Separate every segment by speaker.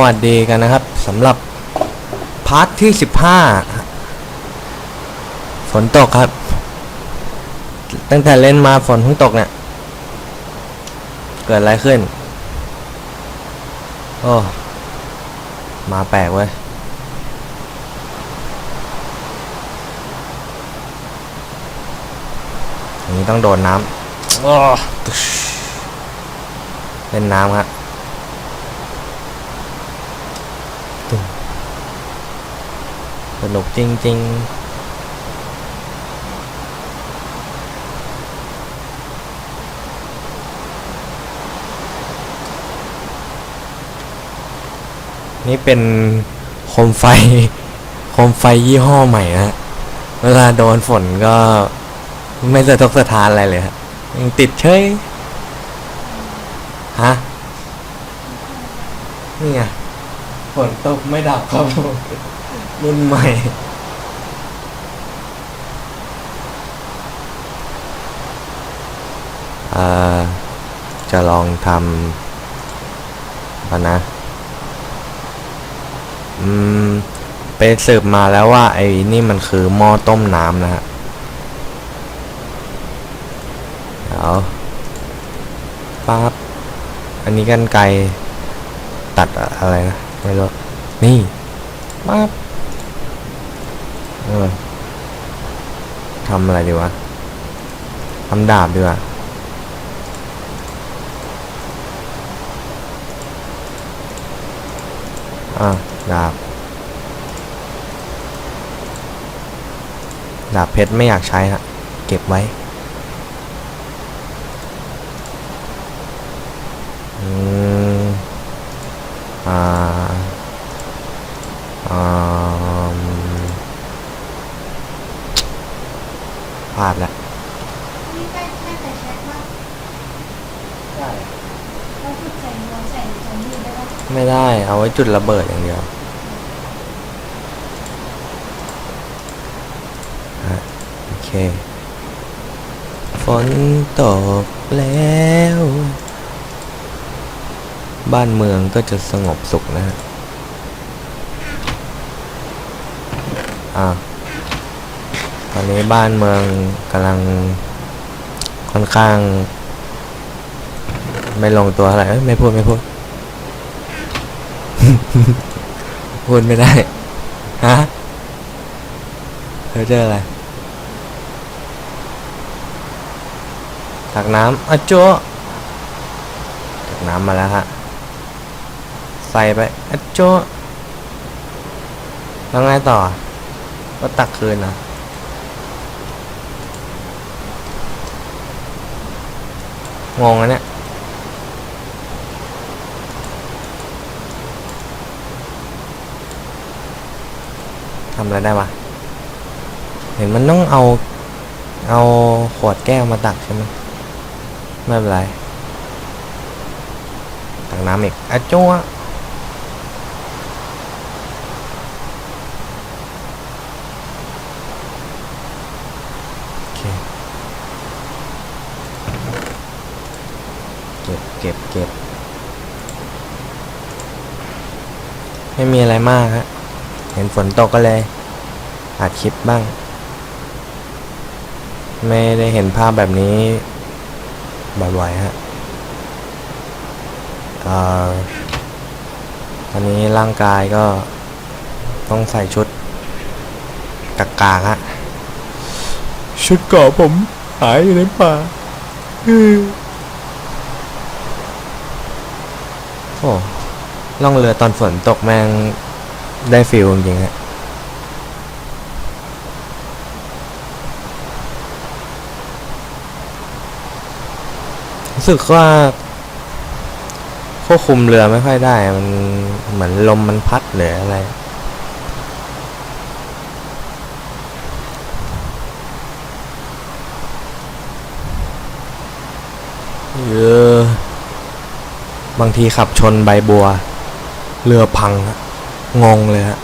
Speaker 1: วัสดีกันนะครับสำหรับพาร์ทที่ 15 ฝนตกครับ ตั้งแต่เล่นมาฝนเพิ่งตกเนี่ย เกิดอะไรขึ้น โอ้ มาแปลกเว้ย อย่างนี้ต้องโดนน้ำโอเล่นน้ำครับ สนุกจริง ๆนี่เป็นโคมไฟ โคมไฟยี่ห้อใหม่นะเวลาโดนฝนก็ไม่สะทกสะทานอะไรเลยฮะยังติดเฉย ฮะ นี่ไงฝนตกไม่ดับครับผม รุ่นใหม่เอ่อจะลองทำก่อนนะ อืม ไปสืบมาแล้วว่าไอ้นี่มันคือหม้อต้มน้ำนะฮะ เดี๋ยวปั๊บ อันนี้กันไกรตัดอะไรนะ ไม่รู้ นี่ปั๊บ ออทำอะไรดีวะทำดาบดีกว่าอะดาบ ดาบเพชรไม่อยากใช้ฮะ เก็บไว้ เอาไว้จุดระเบิดอย่างเดียวโอเค ฝนตกแล้ว บ้านเมืองก็จะสงบสุขนะฮะอ่าตอนนี้บ้านเมืองกำลังค่อนข้าง ไม่ลงตัวเท่าไรไม่พูด ไม่พูด พูดไม่ได้ ฮะเธอเจออะไรตักน้ำอะโจ๊ะตักน้ำมาแล้วฮะ ใส่ไปอะโจ๊ะแล้วไงต่อ ก็ตักคืนนะงงอันเนี้ยำอะไรได้วะเห็นมันต้องเอา เอาขวดแก้วมาตักใช่ไหมไม่เป็นไรตักน้ำอีกอะจ้วเก็บเก็บเก็บไม่มีอะไรมากฮะ เห็นฝนตกก็เลยอัดคลิปบ้าง ไม่ได้เห็นภาพแบบนี้บ่อยๆฮะเอ่อตอนนี้ร่างกายก็ต้องใส่ชุดกากาฮะ ชุดเกาะผมหายอยู่ในป่าโอ้ล่องเรือตอนฝนตกแม่ง ได้ฟิลจริงๆฮะรู้สึกว่าควบคุมเรือไม่ค่อยได้ มันเหมือนลมมันพัดหรืออะไร เยอะ บางทีขับชนใบบัว เรือพังฮะ งงเลยฮะ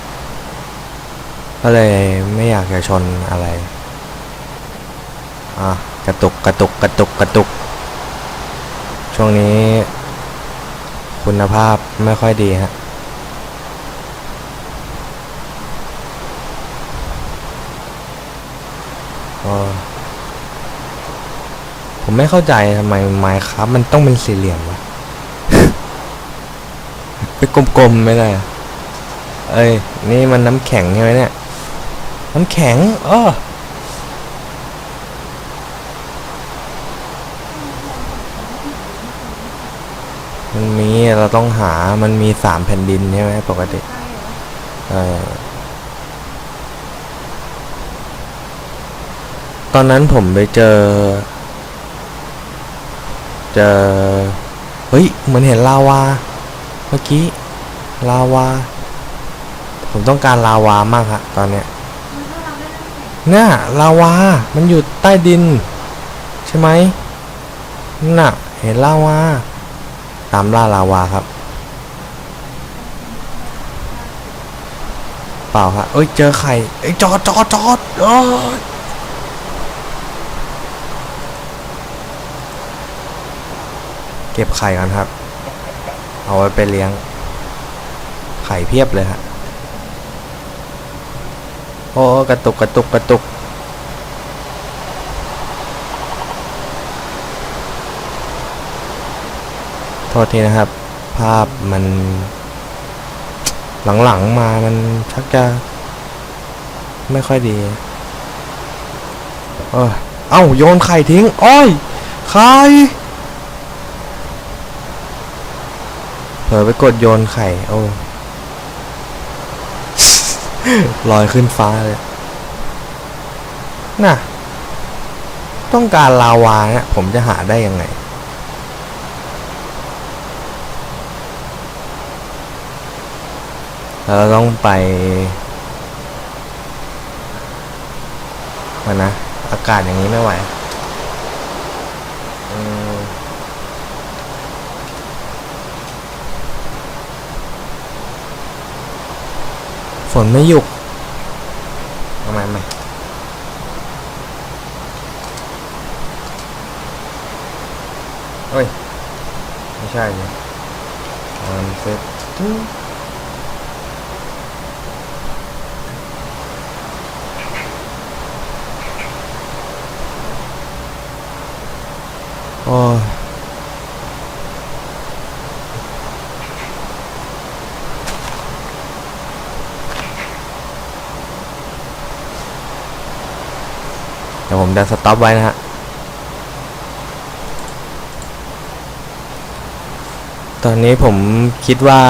Speaker 1: ก็เลยไม่อยากจะชนอะไร อะ กระตุกกระตุกกระตุกกระตุก ช่วงนี้ คุณภาพไม่ค่อยดีฮะผมไม่เข้าใจทำไมไม้ครับ มันต้องเป็นสี่เหลี่ยมวะ ไปกลมๆไม่ได้ เอ้ย นี่มันน้ำแข็งใช่ไหมเนี่ย น้ำแข็งอ้อมันมีเราต้องหา มันมีสามแผ่นดินใช่ไหมปกติ
Speaker 2: เอ
Speaker 1: อตอนนั้นผมไปเจอ เจอ เฮ้ย เหมือนเห็นลาวา เมื่อกี้ ลาวา ผมต้องการลาวามากฮะตอนเนี้ย
Speaker 2: มันถ้าเราได้น้ำแข็ง
Speaker 1: น่ะลาวา มันอยู่ใต้ดิน ใช่ไหมน่ะ เห็นลาวา ตามล่าลาวาครับ เปล่าครับเอ้ย เจอไข่เอ้ยจอดจอดจอดเอ้ยเก็บไข่กันครับ เอาไว้ไปเลี้ยง ไข่เพียบเลยฮะ โอ้กระตุกกระตุกกระตุกโทษทีนะครับ ภาพมัน หลังๆมามันชักจะ ไม่ค่อยดี เออเอ้า โยนไข่ทิ้ง อ้อย ไข่เผลอไปกดโยนไข่ โอ้ ลอยขึ้นฟ้าเลย น่ะ ต้องการลาวาเนี่ยผมจะหาได้ยังไง เราต้องไปมานะ อากาศอย่างนี้ไม่ไหว นไม่หยุกทำไมไหมเฮ้ย ไม่ใช่เลยอันเซ็ต เดี๋ยวผมจะสต็อปไว้นะฮะตอนนี้ผมคิดว่า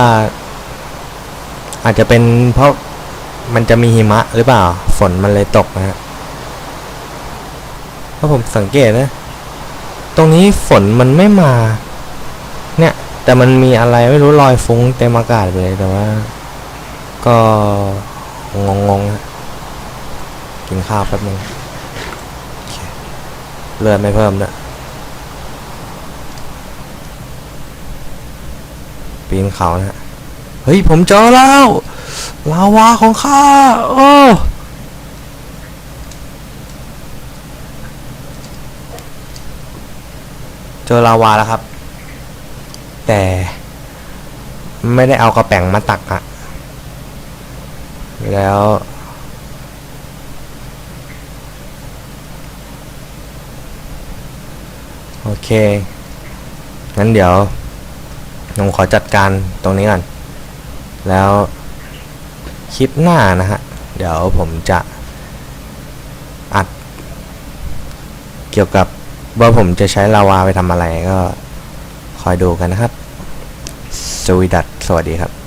Speaker 1: อาจจะเป็นเพราะมันจะมีหิมะหรือเปล่า ฝนมันเลยตกนะฮะเพราะผมสังเกตนะ ตรงนี้ฝนมันไม่มา เนี่ย แต่มันมีอะไรไม่รู้ลอยฟุ้งเต็มอากาศไปเลยแต่ว่า ก็งงๆนะกินข้าวแป๊บนึง เลือดไม่เพิ่มด้วยปีนเขานะฮะเฮ้ย ผมเจอแล้วลาวาของข้าโอ้เจอลาวาแล้วครับ แต่ไม่ได้เอากระแป๋งมาตักอะแล้ว โอเค งั้นเดี๋ยวผมขอจัดการตรงนี้ก่อน แล้วคลิปหน้านะฮะ เดี๋ยวผมจะอัด เกี่ยวกับว่าผมจะใช้ลาวาไปทำอะไรก็คอยดูกันนะครับ สวีดัตสวัสดีครับ